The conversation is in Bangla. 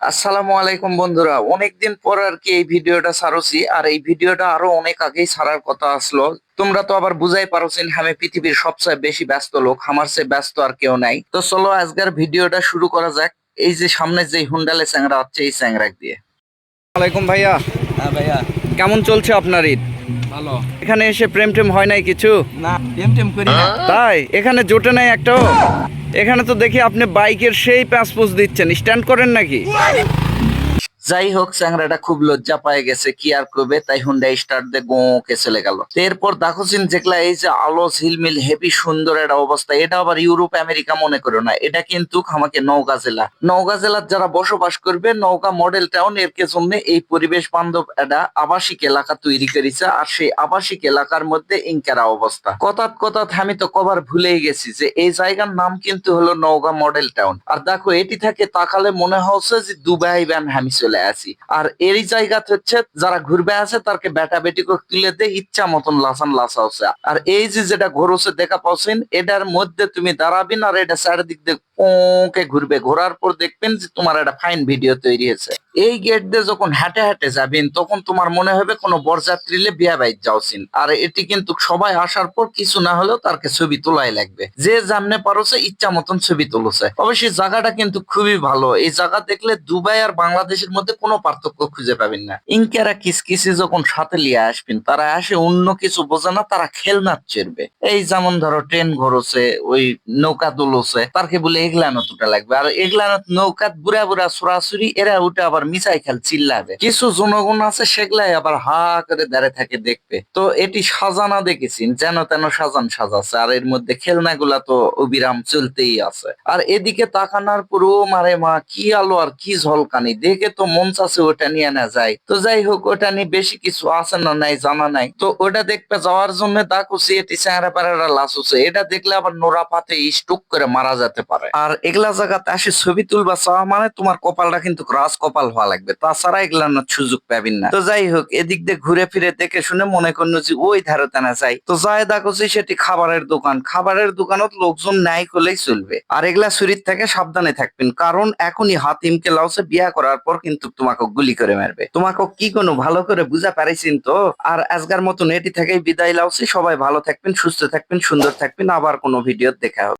আসসালামু আলাইকুম বন্ধুরা। অনেকদিন পর আর কি এই ভিডিওটা ছাড়ছি আর এই ভিডিওটা আরও অনেক আগেই ছাড়ার কথা আসলো। তোমরা তো আবার বুঝাই পারছেন আমি পৃথিবীর সবচেয়ে বেশি ব্যস্ত লোক আমার চেয়ে ব্যস্ত আর কেউ নাই। তো চলো আজকের ভিডিওটা শুরু করা যাক। এই যে সামনে যে হুন্ডালে চ্যাংরা হচ্ছে এই চ্যাংরাক দিয়ে। আলাইকুম ভাইয়া। হ্যাঁ ভাইয়া। কেমন চলছে আপনার ঈদ? ভালো। এখানে এসে প্রেম টেম হয় নাই কিছু? না টেম টেম করি না। তাই? এখানে জোটে নাই একটাও? এখানে তো দেখি আপনি বাইকের সেই প্যাঁচ পুষ দিচ্ছেন। স্ট্যান্ড করেন নাকি? যাই হোক চ্যাংরাটা খুব লজ্জা পায়ে গেছে, কি আর করবে? তাই হুন্ডা স্টার্ট দিয়ে গোঁকে চলে গেল। এরপর দেখোছিন যেগুলা এই যে আলো, ঝিলমিল হেভি সুন্দর একটা অবস্থা, এটা আবার ইউরোপ, আমেরিকা মনে করো না, এটা কিন্তু আমাকে নওগাঁ জেলা। নওগাঁ জেলার যারা বসবাস করবে, নওগাঁ মডেল টাউন এর জন্য এই পরিবেশ বান্ধব একটা আবাসিক এলাকা তৈরি করেছে, আর সেই আবাসিক এলাকার মধ্যে ইনকারা অবস্থা। কথাত কথাত আমি তো কবার ভুলেই গেছি যে এই জায়গার নাম কিন্তু হলো নওগাঁ মডেল টাউন আর দেখো, এটি থেকে তাকালে মনে হচ্ছে যে দুবাই ব্যান হামি চলে আসি আর এই জায়গা হচ্ছে যারা ঘুরবে আছে, তারকে বেটা বেটি করে তুলে দিয়ে ইচ্ছা মতন লাসান লাসা হচ্ছে আর এই যে যেটা ঘোরছে দেখা পাচ্ছেন এটার মধ্যে তুমি দাঁড়াবেন আর এটা চারিদিক দিয়ে ওকে ঘুরবে। ঘোরার পর দেখবেন যে তোমার একটা ফাইন ভিডিও তৈরি হয়েছে। এই গেট দিয়ে যখন হাঁটে হাঁটে যাবেন, তখন তোমার মনে হবে কোনো বরযাত্রীলে বিয়া বাইক যাওছিন আর এটি কিন্তু সবাই আসার পর কিছু না হলেও তারকে ছবি তোলাই লাগবে। যে জামনে পারছে ইচ্ছা মতন ছবি তুলছে। অবশ্যই জায়গাটা কিন্তু খুবই ভালো। এই জায়গা দেখলে দুবাই আর বাংলাদেশের মধ্যে কোনো পার্থক্য খুঁজে পাবেন না। ইনকারা কিসকিসি যখন সাথে লিয়ে আসবেন, তারা আসে অন্য কিছু বোঝে না, তারা খেলনার চেরবে। এই যেমন ধরো ট্রেন ঘোরছে, ওই নৌকা দুলছে, তারকে বলে এগলানো দুটা লাগবে। আর এগলানো নৌকাত বুড়া বুড়া সরাসরি এরা উঠে আবার মিসাই খেল চিল্লাবে। কিছু জনগণ আছে সেগুলাই আবার হা করে দাঁড়িয়ে থাকে দেখবে তো এটি সাজানা দেখেছি, যেন তেন সাজান সাজাচ্ছে আর এর মধ্যে খেলনাগুলা তো অবিরাম চলতেই আছে। আর এদিকে তাকানোর পুরো মারে মা, কি আলো আর কি ঝলকানি, দেখে তো মন চাচ্ছে ওটা নিয়ে না যায়। তো যাই হোক, ওটা নিয়ে বেশি কিছু আছে না নাই, জানা নাই। তো ওটা দেখতে যাওয়ার জন্য দাকুছি এটি চেহারা পাড়ারা লাসুছে এটা দেখলে আবার নোরা পাতে স্ট্রোক করে মারা যেতে পারে। আর এগুলা জায়গাতে আসে ছবি তুলবা চাওয়া মানে তোমার কপালটা কিন্তু রাজ কপাল হওয়া লাগবে। তাছাড়া এগুলা না সুযোগ পাবেন না। তো যাই হোক, এদিক দিয়ে ঘুরে ফিরে দেখে শুনে মনে করল যে ওই ধারে টানা যাই তো যাই দেখছি সেটি খাবারের দোকান। খাবারের দোকানত লোকজন নাই করলেই চলবে। আর এগুলা শরীর থেকে সাবধানে থাকবেন। কারণ এখনই হাতিমকে লাউসে বিয়া করার পর কিন্তু তোমাকে গুলি করে মারবে। তোমাকে কি কোনো ভালো করে বুঝা পারিছেন তো? আর আজকার মতন এটি থেকেই বিদায় লাউছি সবাই ভালো থাকবেন, সুস্থ থাকবেন, সুন্দর থাকবেন। আবার কোনো ভিডিও দেখা হবে।